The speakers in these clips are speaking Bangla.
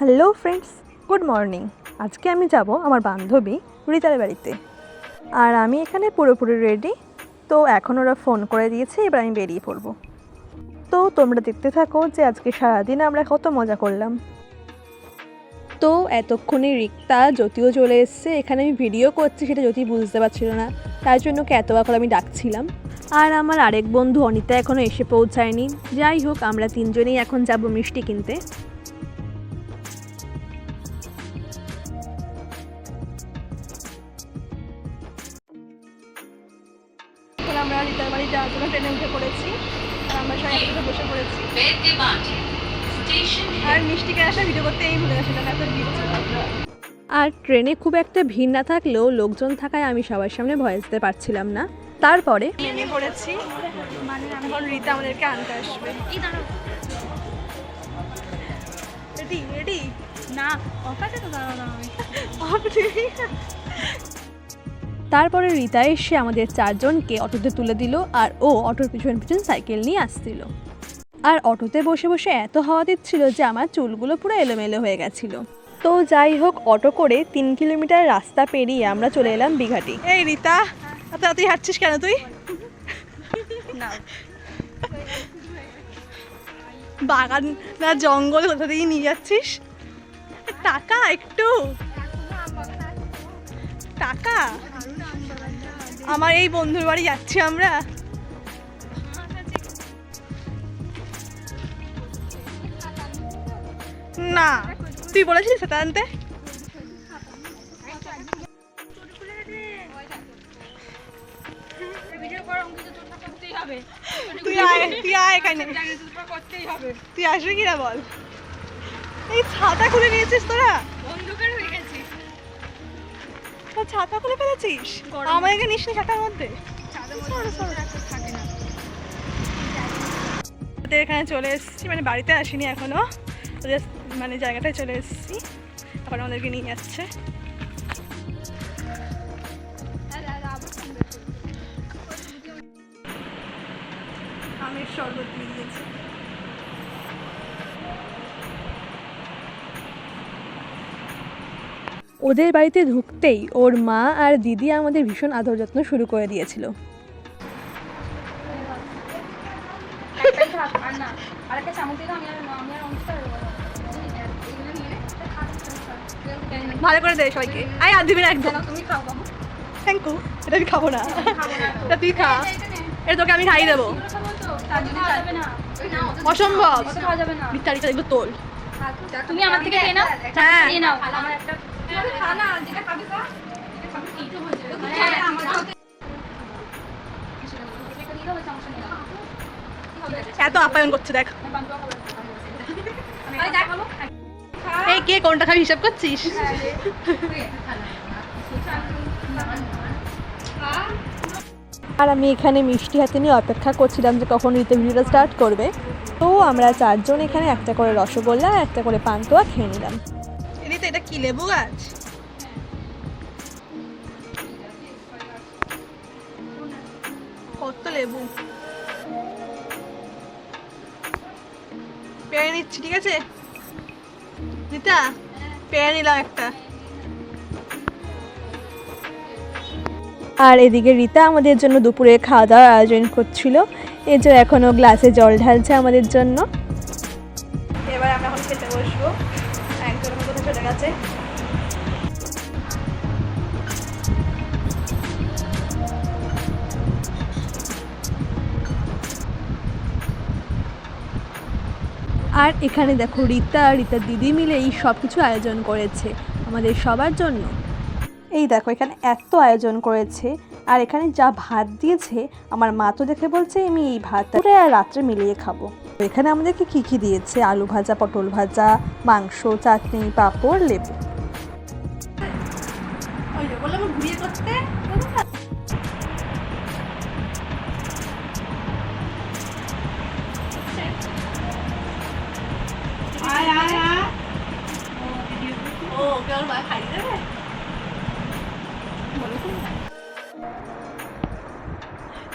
Hello friends, good morning. আজকে আমি যাব আমার বান্ধবী রিতার বাড়িতে। আর আমি এখানে পুরোপুরি রেডি তো এখন ওরা ফোন করে দিয়েছে, এবার আমি বেরিয়ে পড়ব। তো তোমরা দেখতে থাকো যে আজকে সারাদিন আমরা কত মজা করলাম। তো এতক্ষণে রিক্তা যদিও চলে এসছে, এখানে আমি ভিডিও করছি, সেটা যদি বুঝতে পারছিল না। তার জন্য এতবার করে আমি ডাকছিলাম? আর আমার আরেক বন্ধু অনিতা এখনও এসে পৌঁছায়নি। যাই হোক, আমরা তিনজনেই এখন যাব মিষ্টি কিনতে। বাড়ি যাওয়ার জন্য ট্রেনে উঠে পড়েছি আর আমরা সবাই একসাথে বসে পড়েছি আর মিষ্টিকে আসা ভিডিও করতে এই ভুলে গেছিলাম এত ভিড় ছিল। আর ট্রেনে খুব একটা ভিড় না থাকলেও লোকজন থাকায় আমি সবার সামনে ভয়েস দিতে পারছিলাম না। তারপরে নেমে পড়েছি মানে এখন রীতা আমাদেরকে আনতে আসবে। Ready ready? না অফাতে তো দাঁড়ালাম আমি তারপরে রিতা এসে আমাদের চারজনকে অটোতে তুলে দিল আর ও অটোর পিছন পিছন সাইকেল নিয়ে আসছিল। আর অটোতে বসে বসে এত হাওয়া দিচ্ছিল যে আমার চুলগুলো পুরো এলোমেলো হয়ে গেছিল। তো যাই হোক, অটো করে তিন কিলোমিটার রাস্তা পেরিয়ে আমরা চলে এলাম বিঘাটি। এই রিতা তাড়াতাড়ি হাঁটছিস কেন তুই? বাগান না জঙ্গল কোথা থেকে নিয়ে যাচ্ছিস? টাকা একটু। টাকা? আমার এই বন্ধুর বাড়ি যাচ্ছি আমরা। না, তুই বলেছিলিস সেটা আনতে? তুই আয় তুই আয় তুই আসবি কিনা বল? এই ছাতা খুলে নিয়েছিস তোরা? অন্ধকার গেছে তোর ছাতা খুলে ফেলেছিস। আমাদেরকে নিস নি ছাতার মধ্যে। আমাদের এখানে চলে এসেছি মানে বাড়িতে আসিনি এখনও। ওদের মানে জায়গাটায় চলে এসেছি। এখন আমাদেরকে নিয়ে যাচ্ছে। আমের শরবত নিয়ে গিয়েছে ওদের বাড়িতে ঢুকতেই ওর মা আর দিদি আমাদের ভীষণ আদর যত্ন শুরু করে দিয়েছিল। ভালো করে দে সবাইকে। আয় আর দিবি না একদম। তুমি খাও থ্যাংক ইউ এটা আমি খাব না। এটা তুই খা। এটা তোকে আমি খাই দেবো। অসম্ভব। ওদের খাওয়া যাবে না। মিথ্যারিটা এগুলো তোল তুমি আমার থেকে নাও। হ্যাঁ। নাও। আমার একটা এত আপ্যায়ন করছে, দেখ। এই কে কোনটা খাবি হিসাব করছিস? আর আমি এখানে মিষ্টি হাতে নিয়ে অপেক্ষা করছিলাম যে কখন রিতে ভিডিওটা স্টার্ট করবে। তো আমরা চারজন এখানে একটা করে রসগোল্লা একটা করে পান্তুয়া খেয়ে নিলাম। কি, লেবু গাছ? কত লেবু? পেয়ে নিচ্ছি, ঠিক আছে? রিতা পেয়ে নিলাম একটা। আর এদিকে রীতা আমাদের জন্য দুপুরে খাওয়া দাওয়ার আয়োজন করছিল। এই যে এখনও গ্লাসে জল ঢালছে আমাদের জন্য। গেছে আর এখানে দেখো, রীতা আর রীতার দিদি মিলে এই সব কিছু আয়োজন করেছে আমাদের সবার জন্য। এই দেখো, এখানে এত আয়োজন করেছে। আর এখানে যা ভাত দিয়েছে, আমার মা তো দেখে বলছে, আমি এই ভাত আর রাত্রে মিলিয়ে খাব। এখানে আমাদেরকে কী কী দিয়েছে? আলু ভাজা, পটল ভাজা, মাংস, চাটনি, পাঁপড়, লেবু।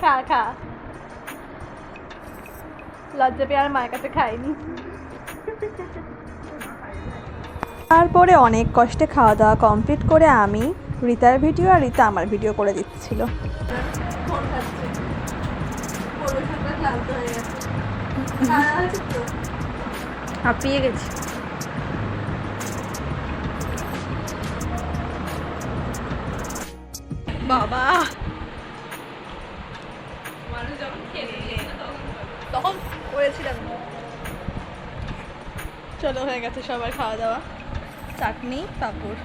খা খা। লজ্জা পেয়ে আর মায়ের কাছে খাইনি। তারপরে অনেক কষ্টে খাওয়া দাওয়া কমপ্লিট করে আমি রিতার ভিডিও আর রিতা আমার ভিডিও করে দিচ্ছিল। হাঁপিয়ে গেছি। বাবা! চলো হয়ে গেছে সবার খাওয়া দাওয়া। চাটনি পাঁপড়।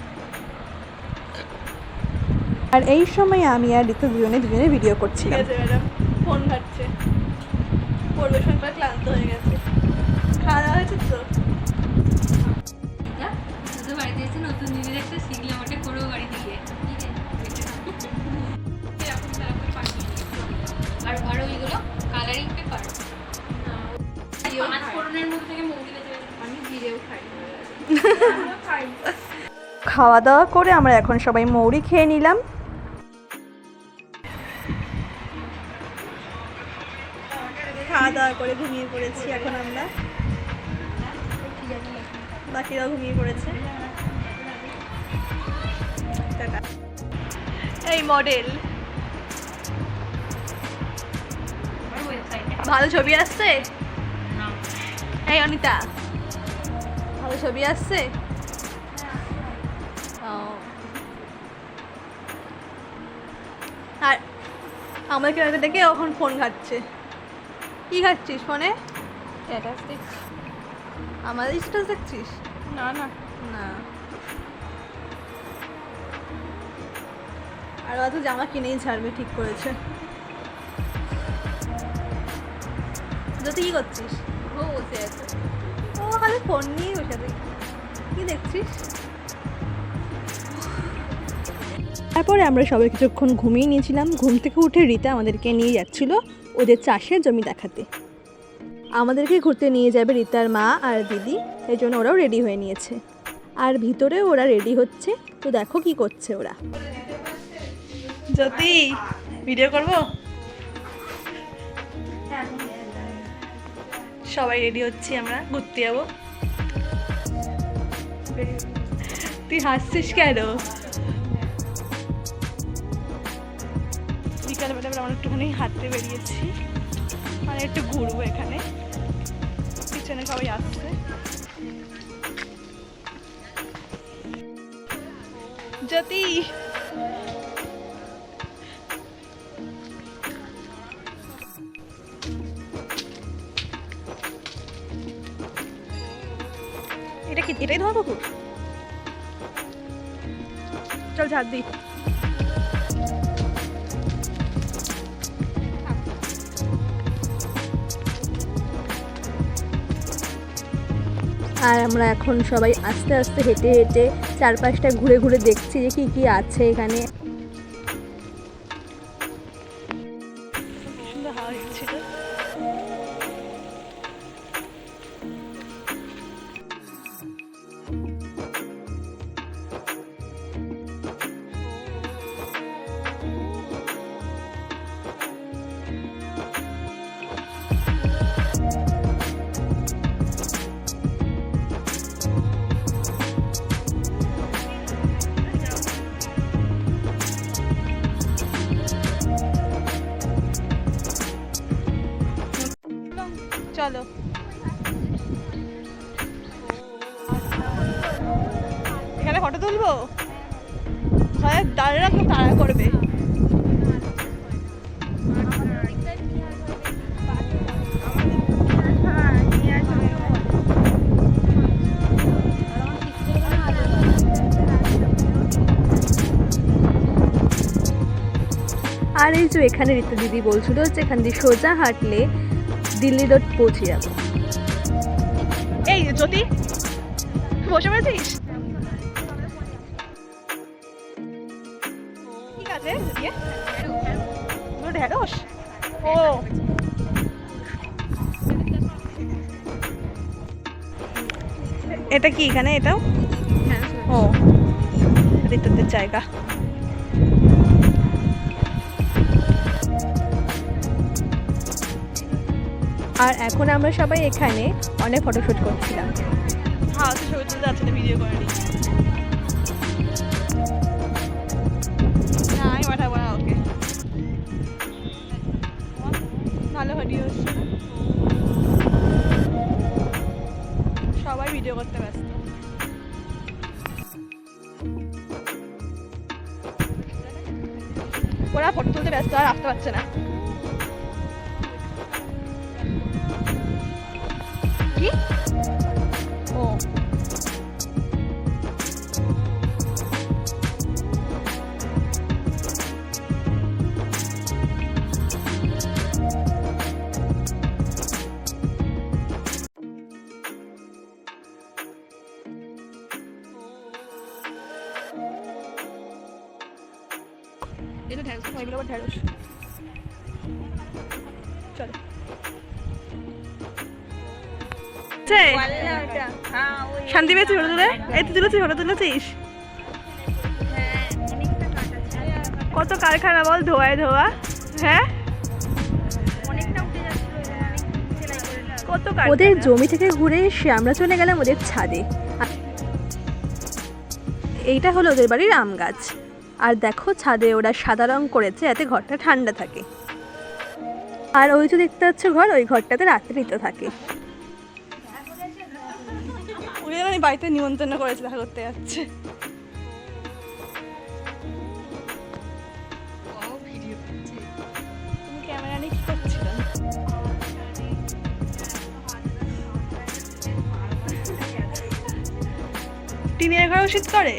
আর এই সময় আমি আর ঋতু দুজনে দুজনে ভিডিও করছিলাম। ম্যাডাম ফোন ঘাটছে। পরিবেশন করে ক্লান্ত হয়ে গেছে। খাওয়া দাওয়া হয়েছে তো? বাড়িতে এসে নতুন জিনিস একটা শিখলাম ওটা করেও বাড়িতে গিয়ে। আর আর ওইগুলো কালারিং পেপার পাঁচ ফোড়নের মধ্যে থেকে মৌরি বেঁচে আমি জিরেও খাই খাই খাওয়া দাওয়া করে আমরা এখন সবাই মৌরি খেয়ে নিলাম। খাওয়া দাওয়া করে ঘুমিয়ে পড়েছি এখন আমরা। বাকিরাও ঘুমিয়ে পড়েছে। এই মডেল। ভালো ছবি আসছে? না। এই অনিতা। ভালো ছবি আসছে। আর আমাকে হয়তো দেখে এখন ফোন ঘাটছে। কি ঘাটছিস ফোনে স্ট্যাটাস দেখছি আমাদের স্ট্যাটাস দেখছিস? না না। না। আর হয়তো জামা কিনেই ছাড়বে ঠিক করেছে। যদি কি করছিস? ও বসে আছে। খালি ফোন নিয়ে বসে থাকে কি দেখছিস? তারপরে আমরা সবাই কিছুক্ষণ ঘুমিয়ে নিয়েছিলাম। ঘুম থেকে উঠে রীতা আমাদেরকে নিয়ে যাচ্ছিল ওদের চাষের জমি দেখাতে। আমাদেরকে ঘুরতে নিয়ে যাবে রীতার মা আর দিদি এই জন্য ওরাও রেডি হয়ে নিয়েছে। আর ভিতরে ওরা রেডি হচ্ছে। তো দেখো কি করছে ওরা। জ্যোতি ভিডিও করব? সবাই রেডি হচ্ছি, আমরা ঘুরতে যাব। তুই হাসছিস কেন? বিকালবেলা আমরা একটুখানি হাঁটতে বেরিয়েছি। মানে একটু ঘুরবো এখানে। পিছনে সবাই আসছে। জ্যোতি এটা কি এটাই ধোয়া পুকুর চল ঝাড় দিই। আর আমরা এখন সবাই আস্তে আস্তে হেঁটে হেঁটে চারপাশটা ঘুরে ঘুরে দেখছি যে কি কি আছে এখানে। চলো। এখানে ফটো তুলবো? দাঁড়িয়ে রাখলে তাড়া করবে। আর এই যে এখানে ঋতু দিদি বলছিল যে এখান দিয়ে সোজা হাঁটলে দিল্লি রোড পৌঁছে যাব। এই জ্যোতি বসে পড়েছিস ঠিক আছে ঢেঁড়স? ও। এটা কি এখানে এটাও? ও ঋতুদের জায়গা। আর এখন আমরা সবাই এখানে অনেক ফটোশ্যুট করছিলাম। হাওয়াতে ছবি তুলতে যাচ্ছে ভিডিও করে নি না আমি পাঠাবো ওকে ভালো ভিডিও সবাই ভিডিও করতে ব্যস্ত। ওরা ফটো তুলতে ব্যস্ত আর আসতে পারছে না। কি ও এটা ঢ্যাঁড়স এগুলো আবার ঢ্যাঁড়স চলো শান্তি পেয়েছিস ফটো তুলে এই তুই তুলেছিস ফটো তুলেছিস? কত কারখানা বল ধোয়ায় ধোয়া? হ্যাঁ? কত ওদের জমি থেকে ঘুরে এসে আমরা চলে গেলাম ওদের ছাদে। এইটা হলো ওদের বাড়ির আম গাছ। আর দেখো ছাদে ওরা সাদা রং করেছে যাতে ঘরটা ঠান্ডা থাকে। আর ওই যে দেখতে পাচ্ছ ঘর ওই ঘরটাতে রাত্রিতে থাকে। বাড়িতে নিমন্ত্রণ করেছে দেখা করতে যাচ্ছে। তুমি ক্যামেরা নিয়ে কি করছিলে টিনের ঘরেও শীত করে?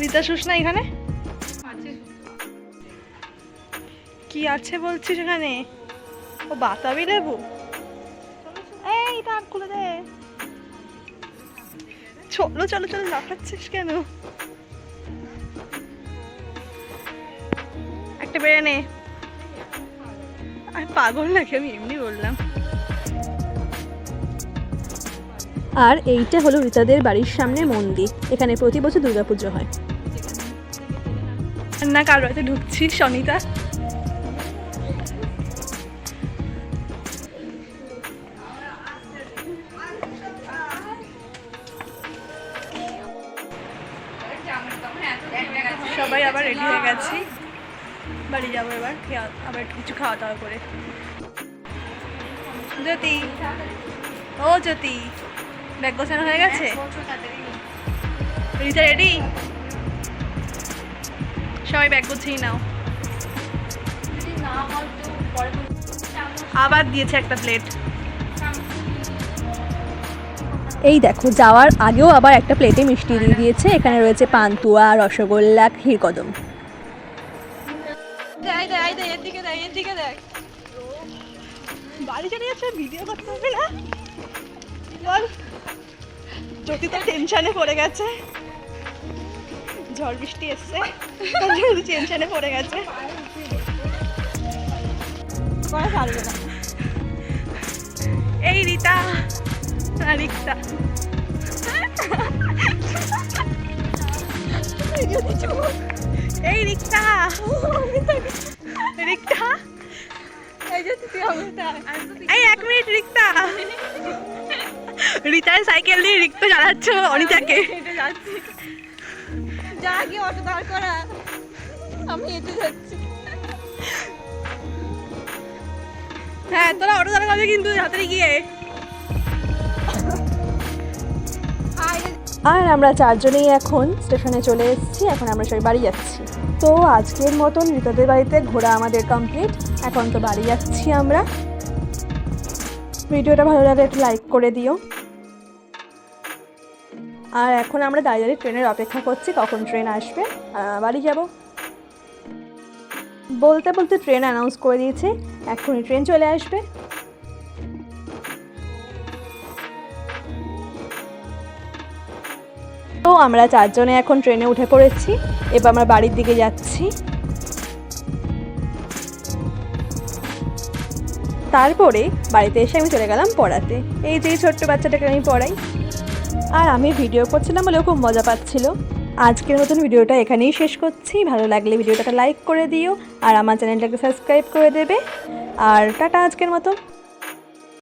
রীতা শুস না এখানে কি আছে বলছিস এখানে? ও বাতাবি লেবু? চলো চলো চলো লাফাচ্ছিস কেন? একটা বেড়ে নে। আর পাগল নাকি আমি এমনি বললাম। আর এইটা হলো রিতাদের বাড়ির সামনে মন্দির এখানে প্রতি বছর দুর্গাপুজো হয়। না কার বাড়িতে ঢুকছি সনিতা। বাড়ি যাব এবার খেয়া- আবার কিছু খাওয়া দাওয়া করে। জ্যোতি। ও জ্যোতি ব্যাগ গোছানো হয়ে গেছে? রিতা রেডি? সবাই ব্যাগ গুছিয়ে নাও। আবার দিয়েছে একটা প্লেট। এই দেখো যাওয়ার আগেও আবার একটা প্লেটে মিষ্টি দিয়ে দিয়েছে। এখানে রয়েছে পান্তুয়া রসগোল্লা ক্ষীরকদম। বাড়ি চলে যাচ্ছে ভিডিও করতে হবে না? বল টেনশনে পড়ে গেছে। ঝড় বৃষ্টি এসছে টেনশনে পড়ে গেছে। না। এই রিতা, আর রিক্তা। এই রিক্তা রিক্তা এই এক মিনিট রিক্তা রিতার সাইকেল দিয়ে রিক্তা চালাচ্ছ অনিতাকে। যা কি অটো দাঁড় করা। আমি হেঁটে যাচ্ছি। হ্যাঁ তোরা অটো চালা যাবে কিন্তু হাতে গিয়ে আর আমরা চারজনেই এখন স্টেশনে চলে এসেছি, এখন আমরা সবাই বাড়ি যাচ্ছি। তো আজকের মতন রিতাদের বাড়িতে ঘোরা আমাদের কমপ্লিট এখন তো বাড়ি যাচ্ছি আমরা। ভিডিওটা ভালো লাগলে একটু লাইক করে দিও। আর এখন আমরা দাঁড়িয়ে দাঁড়িয়ে ট্রেনের অপেক্ষা করছি, কখন ট্রেন আসবে বাড়ি যাব। বলতে বলতে ট্রেন অ্যানাউন্স করে দিয়েছে এখনই ট্রেন চলে আসবে। আমরা চারজনে এখন ট্রেনে উঠে পড়েছি। এবার আমরা বাড়ির দিকে যাচ্ছি। তারপরে বাড়িতে এসে আমি চলে গেলাম পড়াতে। এই যে ছোট্ট বাচ্চাটাকে আমি পড়াই। আর আমি ভিডিও করছিলাম বলেও খুব মজা পাচ্ছিল। আজকের মতন ভিডিওটা এখানেই শেষ করছি। ভালো লাগলে ভিডিওটাকে লাইক করে দিও। আর আমার চ্যানেলটাকে সাবস্ক্রাইব করে দেবে। আর টাটা আজকের মতো